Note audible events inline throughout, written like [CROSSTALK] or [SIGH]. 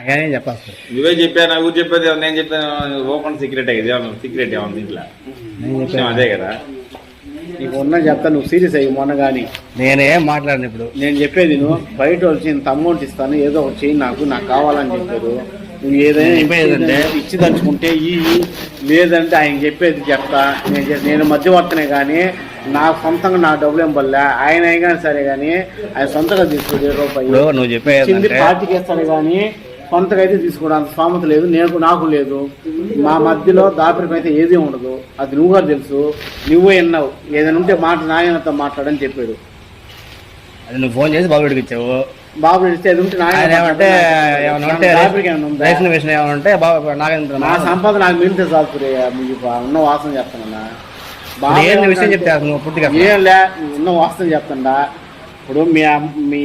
నాకేం చెప్పాలి నువ్వే చెప్పా నాకు చెప్పేది నేను చెప్పాను ఓపెన్ సీక్రెట్ ఇది సీక్రెట్ ఏమన్నా దీంట్లో. నేను చెప్పాను అదే కదా? నీకు ఉన్న చెప్తా నువ్వు సీరియస్ అయ్యి మొన్న కానీ నేనేం మాట్లాడిన ఇప్పుడు. నేను చెప్పేది నువ్వు బయట వచ్చి ఇంత అమౌంట్ ఇస్తాను ఏదో ఒకటి చేయి నాకు నాకు కావాలని చెప్పారు. నువ్వు ఏదైనా? ఇచ్చి తలుచుకుంటే ఈ లేదంటే ఆయన చెప్పేది చెప్తా. నేను నేను మధ్యవర్తనే కానీ నా సొంతంగా నా డబ్బులు ఏం పడలే. ఆయన అయినా సరే కానీ ఆయన సొంతంగా తీసుకోడు ఏ రూపాయి నువ్వు చెప్పేది పార్టీకి ఇస్తాడు కానీ అయితే తీసుకోవడానికి స్థామత లేదు. నేను నాకు లేదు. మా మధ్యలో దాపరికం అయితే ఏది ఉండదు. అది నువ్వు కూడా తెలుసు. నువ్వే విన్నావు. ఏదైనా ఉంటే మాట నాయనతో మాట్లాడని చెప్పాడు అది నువ్వు ఫోన్ చేసి బాబుడికి ఇచ్చావు. బాబు ఇస్తే అది ఉంటే నాయన ఏమంటే ఉంటే? రేషన్ విషయం ఏమైనా ఉంటే బాబు నాగేంద్ర నా సంపాదన నాకు మిగిలితే చాలు మీకు ఉన్న వాసన చెప్తానన్నా. బాబు విషయం నువ్వు పూర్తిగా ఏం లే ఉన్న వాస్తవం చెప్తాడా ఇప్పుడు మీ మీ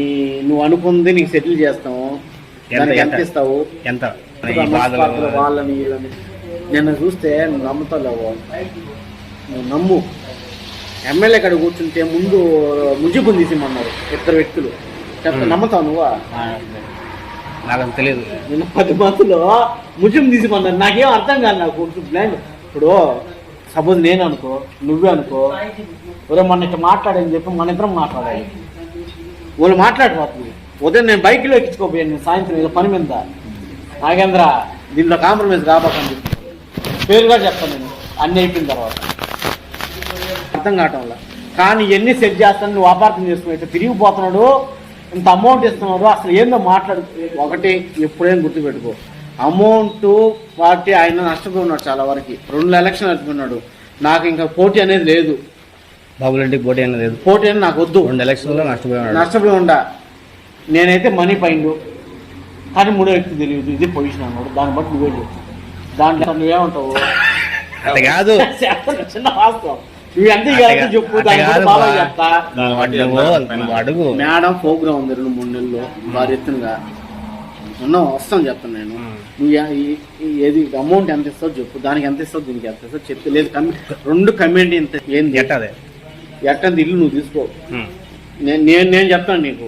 నువ్వు అనుకుంది నీకు సెటిల్ చేస్తాము. ఎంత-? ఇస్తావు ఎంత? వాళ్ళని వీళ్ళని నిన్న చూస్తే నువ్వు నమ్ముతావు నువ్వు నమ్ము. ఎమ్మెల్యే కాడ కూర్చుంటే ముందు ముజిబుని తీసిమన్నారు ఇద్దరు వ్యక్తులు. చెప్తా. నమ్ముతావు నువ్వా? నాకు తెలియదు నిన్న పది మందిలో ముజిం తీసిమన్నారు నాకేం అర్థం కాదు నాకు బ్లైండ్ ఇప్పుడు సపోజ్ నేను అనుకో నువ్వే అనుకో ఒరే మొన్న ఇట్లా మాట్లాడని చెప్పి మన ఇద్దరం మాట్లాడాలి. వాళ్ళు మాట్లాడబోతుంది ఉదయం నేను బైక్లో ఎక్కించుకోపోయాను నేను సాయంత్రం ఏదో పని మీద. నాగేంద్ర దీంట్లో కాంప్రమైజ్ కాబోకండి పేరుగా చెప్తాను నేను అన్ని అయిపోయిన తర్వాత. అర్థం కావటం వల్ల. కానీ ఎన్ని సెట్ చేస్తాను నువ్వు అపార్థం చేసుకుని ఇట్లా తిరిగిపోతున్నాడు ఇంత అమౌంట్ ఇస్తున్నాడు అసలు ఏందో మాట్లాడు. ఒకటి ఎప్పుడైనా గుర్తుపెట్టుకో. అమౌంట్ పార్టీ ఆయన నష్టపోయి ఉన్నాడు చాలా వరకు. రెండు ఎలక్షన్ నడిపినాడు నాకు ఇంకా పోటీ అనేది లేదు. బాబుల ఇంటికి పోటీ అనేది లేదు. పోటీ అనేది నాకు వద్దు. రెండు ఎలక్షన్లో నష్టపోయాడు నష్టపోయి ఉండా. నేనైతే మనీ పైండు. కానీ మూడో వ్యక్తి తెలియదు ఇది పొజిషన్ అన్నాడు. దాన్ని బట్టి నువ్వే చెప్పు. దాంట్లో నువ్వేమంటావు? అది కాదు. చిన్న వాస్తవం. చెప్తా. అడుగు. మేడం ప్రోగ్రామ్ ఉంది రెండు మూడు నెలలు వారి ఎత్తునగా ఉన్నాం వస్తాం చెప్తాను నేను. నువ్వు ఏది అమౌంట్ ఎంత ఇస్తావు చెప్పు. దానికి ఎంత ఇస్తావు దీనికి ఎంత ఇస్తావు చెప్పు. లేదు రెండు కమ్యూనిటీ ఇంత ఏంది? ఎట్టదే? ఎట్టంది? ఇల్లు నువ్వు తీసుకో. నేను నేను చెప్తాను నీకు.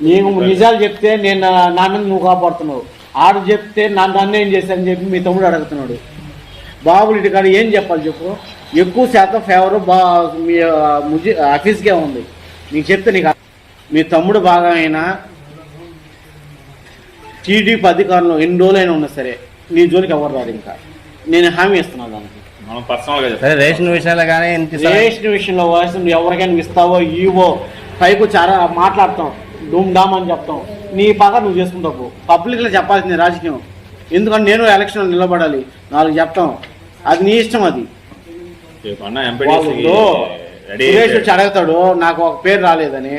నీకు నిజాలు చెప్తే నేను నా మీద నువ్వు కాపాడుతున్నావు. ఆడు చెప్తే నా నన్ను ఏం చేశానని చెప్పి మీ తమ్ముడు అడుగుతున్నాడు. బాబులు ఇటు కాడ ఏం చెప్పాలి చెప్పు? ఎక్కువ శాతం ఫేవర్ బా మీ ముజి ఆఫీస్కే ఉంది. నీకు చెప్తే నీకు. మీ తమ్ముడు బాగా అయినా టీడీపీ అధికారంలో ఎన్ని రోజులైనా ఉన్నా సరే నీ జోలికి ఎవరు రాదు ఇంకా? నేను హామీ ఇస్తున్నాను దానికి. మనం సరే రేషన్ విషయాలు కానీ రేషన్ విషయంలో వాయిస్ నువ్వు ఎవరికైనా ఇస్తావో ఇవో పైకి చాలా మాట్లాడతాం. డూమ్ డామ్ అని చెప్తాం. నీ పగ నువ్వు చేసుకుంటావు పబ్లిక్లో చెప్పాల్సింది రాజకీయం. ఎందుకంటే నేను ఎలక్షన్లో నిలబడాలి. నాలుగు చెప్తాం. అది నీ ఇష్టం అది. సురేష్ వచ్చి అడుగుతాడు నాకు ఒక పేరు రాలేదని.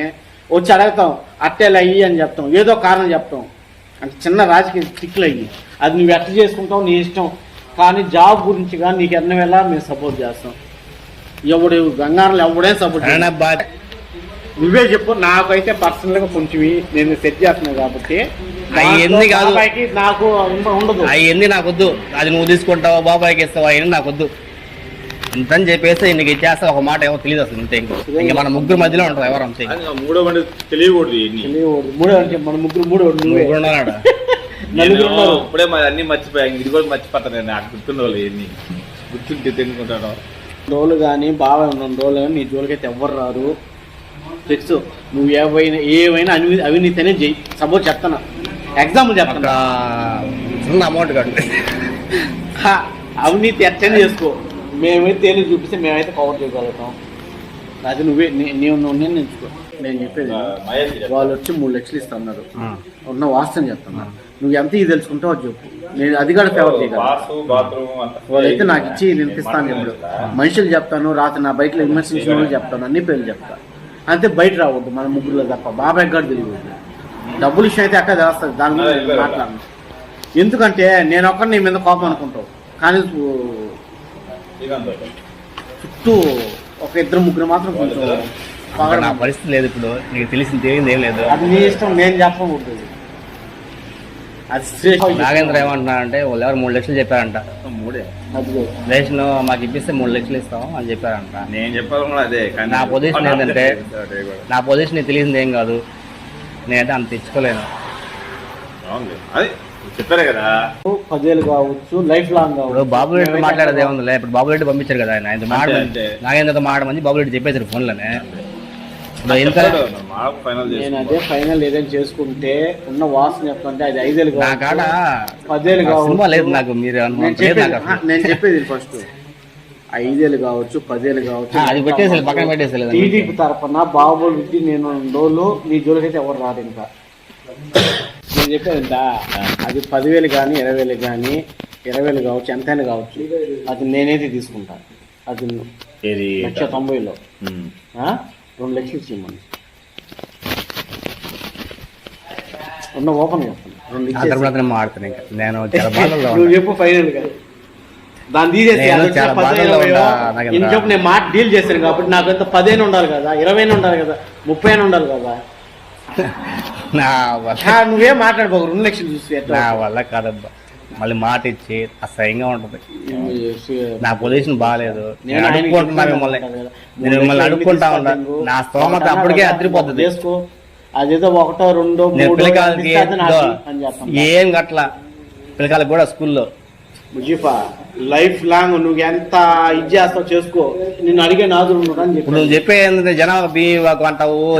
వచ్చి అడుగుతాం అట్టేలా అయ్యి అని చెప్తాం. ఏదో కారణం చెప్తాం. అంటే చిన్న రాజకీయ టిక్లు అయ్యి. అది నువ్వు ఎట్లా చేసుకుంటావు నీ ఇష్టం. కానీ జాబ్ గురించి కానీ నీకు ఎన్న వేళ మేము సపోర్ట్ చేస్తాం. ఎవడు గంగారంలో ఎవడే సపోర్ట్ నువ్వే చెప్పు నాకైతే పర్సనల్గా కొంచెం నేను సెట్ చేస్తున్నాను కాబట్టి. అవి ఎన్ని కాదు. బాబాయ్కి నాకు ఉండ- ఉండదు. అవన్నీ నాకు వద్దు అది నువ్వు తీసుకుంటావా బాబాయ్కి ఇస్తావా అవన్నీ నాకు వద్దు ఇంతని చెప్పేసి నీకు ఇచ్చేస్తా ఒక మాట ఏమో తెలియదు అసలు ఇంతే ఇంకో. ఇంకా మన ముగ్గురు మధ్యలో ఉంటుంది ఎవరు అంతే మూడో తెలియకూడదు ఇన్ని. తెలియకూడదు. మూడో అంటే మన ముగ్గురు మూడో నువ్వే. ముగ్గురు ఉన్నాడు [LAUGHS] నలుగురు నేను ఉన్నారు. ఇప్పుడే మరి అన్ని మర్చిపోయాను. ఇది కూడా మర్చిపోతాను నేను. నాకు గుర్తున్న వాళ్ళు ఎన్ని గుర్తుంటే తెలుసుకుంటాను. రోజులు కానీ బాగా ఉన్న రోజులు కానీ నీ జోలికైతే ఎవ్వరు రారు. ఫిక్స్ నువ్వు ఏవైనా ఏవైనా అవి అవినీతి అనేది చెయ్యి. సపోజ్ చెప్తాను ఎగ్జాంపుల్ చెప్తాను చిన్న అమౌంట్ కాదు హా, అవినీతి ఎట్టని చేసుకో. మేమైతే తేలి చూపిస్తే మేమైతే కవర్ చేయగలుగుతాం. అది నువ్వే నీ- నీవు నువ్వు నేను ఎంచుకో నేను చెప్పేది వాళ్ళు వచ్చి మూడు లక్షలు ఇస్తున్నారు. ఉన్న వాస్తవం చెప్తున్నారు నువ్వు ఎంత ఇది తెలుసుకుంటావు అది చెప్పు. నేను అది కూడా ఫేవర్ చేయగలను. నాకు ఇచ్చి నేను ఇస్తాను ఇప్పుడు. మనుషులు చెప్తాను రాత్రి నా బైక్లో విమర్శించిన వాళ్ళు చెప్తాను అన్ని పేర్లు చెప్తాను అంతే బయట రావద్దు మన ముగ్గురులో తప్ప. బాబాయ్ గారు తెలియదు. డబ్బులు విషయం అయితే అక్కడ చేస్తుంది దాని గురించి నేను మాట్లాడను. ఎందుకంటే నేను ఒక్కడిని నీ మీద కోపం అనుకుంటావు. కానీ చుట్టూ ఒక ఇద్దరు ముగ్గురు మాత్రం కొంచెం. నా పరిస్థితి లేదు ఇప్పుడు. నీకు తెలిసింది తెలియదు ఏం లేదు. అది నీ ఇష్టం నేను చెప్పకూడదు. నాగేంద్ర ఏమంటున్నా అంటే వాళ్ళు ఎవరు మూడు లక్షలు చెప్పారంట. మూడే? అది రేషన్ మాకు ఇప్పిస్తే మూడు లక్షలు ఇస్తాం అని చెప్పారంట. నేను అదే కానీ నా పొజిషన్ ఏంటంటే. నా పొజిషన్ తెలిసింది ఏం కాదు. నేనైతే అంత తెచ్చుకోలేను చెప్పారే కదా. పదేళ్ళు కావచ్చు లైఫ్ లాంగ్ ఇప్పుడు కావచ్చు బాబు రెడ్డి మాట్లాడేది ఏముందిలే ఇప్పుడు బాబు రెడ్డి పంపించారు కదా ఆయన. నాగేంద్రతో మాడమని బాబు రెడ్డి చెప్పేశారు ఫోన్లోనే. నేను. అదే ఫైనల్ ఏదైనా చేసుకుంటే ఉన్న వాసన చెప్తుంటే అది ఐదేళ్ళు పదేళ్ళు కావచ్చు. నాకు మీరు నేను చెప్పేది ఫస్ట్ ఐదేళ్ళు కావచ్చు పదేళ్ళు కావచ్చు. అది పెట్టేసి పక్కన పెట్టేసి టీడీపీ తరఫున బాబు రెడ్డి నేను రోజులు నీ జోలికైతే ఎవరు రాడు ఇంకా. నేను చెప్పేది ఏంటా? అది పదివేలు కానీ ఇరవై వేలు కానీ ఇరవై వేలు కావచ్చు ఎంతైనా కావచ్చు. అది నేనైతే తీసుకుంటాను అది లక్ష తొంభైలో? రెండు లక్షలు ఇచ్చేయమని ఉన్న ఓపెన్ రెండు ఆ ఇచ్చేసి తర్వాత నేను మాడుతాను ఇంకా. నేను చాలా [LAUGHS] బాధల్లో నువ్వు. చెప్పు ఫైనల్గా. దాన్ని తీసేసి నేను చాలా ఉన్నా, నాకు ఎంత- చెప్పు నేను మాట డీల్ చేశాను కాబట్టి నాకు ఎంత పదిహేను ఉండాలి కదా ఇరవై ఉండాలి కదా ముప్పై ఉండాలి కదా. [LAUGHS] నా వల్ల ఆ, నువ్వేం మాట్లాడుకో రెండు లక్షలు చూసి ఎట్లా నా వల్ల కాదబ్బా. మళ్ళీ మాట ఇచ్చి అసహ్యంగా ఉంటుంది. నేను నా పొజిషన్ బాగాలేదు నేను అడుక్కుంటున్నా మిమ్మల్ని. నేను మిమ్మల్ని అడుక్కుంటా ఉన్నా. నా స్తోమత అప్పటికే అదిరిపోతుంది. అదేదో ఒకటో రెండో నేను మూడో పిల్లకాయలకి ఏం గట్ల పిల్లకాయలకు కూడా స్కూల్లో. ముజీఫా లైఫ్ లాంగ్ నువ్వు ఎంత ఇది చేస్తావు చేసుకో. నిన్ను అడిగే ఇప్పుడు నువ్వు చెప్పి ఏంటంటే జనాభా బీవాకు అంటావు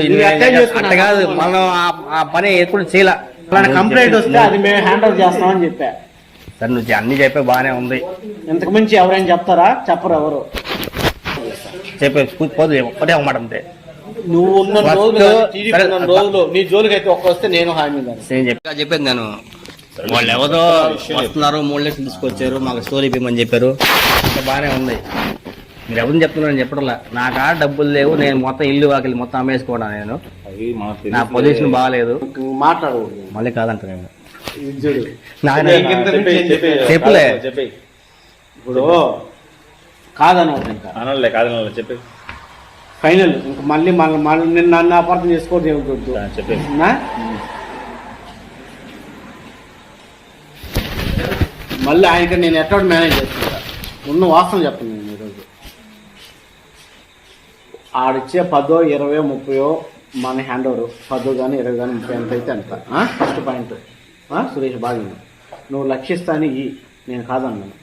అట్టే కాదు. మనం ఆ- పని ఎప్పుడు చేయాల. కంప్లైంట్ వస్తే అది మేము హ్యాండ్ ఓవర్ చేస్తామని చెప్పా. సరే నువ్వు అన్ని చెప్పే బాగానే ఉంది. ఇంతకు మించి ఎవరైనా చెప్తారా? చెప్పరు ఎవరు. చెప్పే పోదు ఒక్కటే ఒక మాట అంతే. నువ్వు ఉన్న రోజులు టీడీపీ ఉన్న. రోజులు నీ జోలికి అయితే ఒక్క వస్తే నేను హామీ. నేను చెప్పా చెప్పేది నేను. వాళ్ళు ఎవరో వస్తున్నారు మూడు లక్షలు తీసుకొచ్చారు మాకు స్టోరీ ఇవ్వమని చెప్పారు. ఇంకా బాగానే ఉంది. మీరు ఎవరిని చెప్తున్నారని చెప్పడంలా నా కాడ డబ్బులు లేవు నేను మొత్తం ఇల్లు వాకిలి మొత్తం అమ్మేసుకోవడా నేను. నా. పొజిషన్ బాగాలేదు నువ్వు మాట్లాడకూడదు. మళ్ళీ కాదంట నేను. చూడు? చెప్పులే. ఇప్పుడు కాదనవద్దు ఇంకా. అనలే కాదు అనలే చెప్పే. ఫైనల్. ఇంకా మళ్ళీ మళ్ళీ మళ్ళీ నిన్ను నన్ను అపార్థం చేసుకోవద్దు ఏమిటొద్దు చెప్పే. నా? మళ్ళీ ఆయనకి నేను ఎట్లా మేనేజ్ చేసుకుంటా ఉన్న వాస్తవం చెప్తాను నేను ఈరోజు. ఆడిచ్చే పదో ఇరవై ముప్పయో మన హ్యాండ్ ఓవర్ పదో కానీ ఇరవై కానీ ముప్పై ఎంత అయితే అంత. ఫస్ట్ పాయింట్ సురేష్ బాగా. నువ్వు లక్షిస్తాని ఈ నేను కాదన్నాను.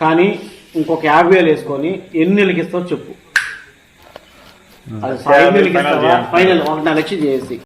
కానీ ఇంకొక యాభై వేలు వేసుకొని ఎన్ని నెలలకి ఇస్తావో చెప్పు. అది ఫైనల్ ఒక లక్ష చేసి.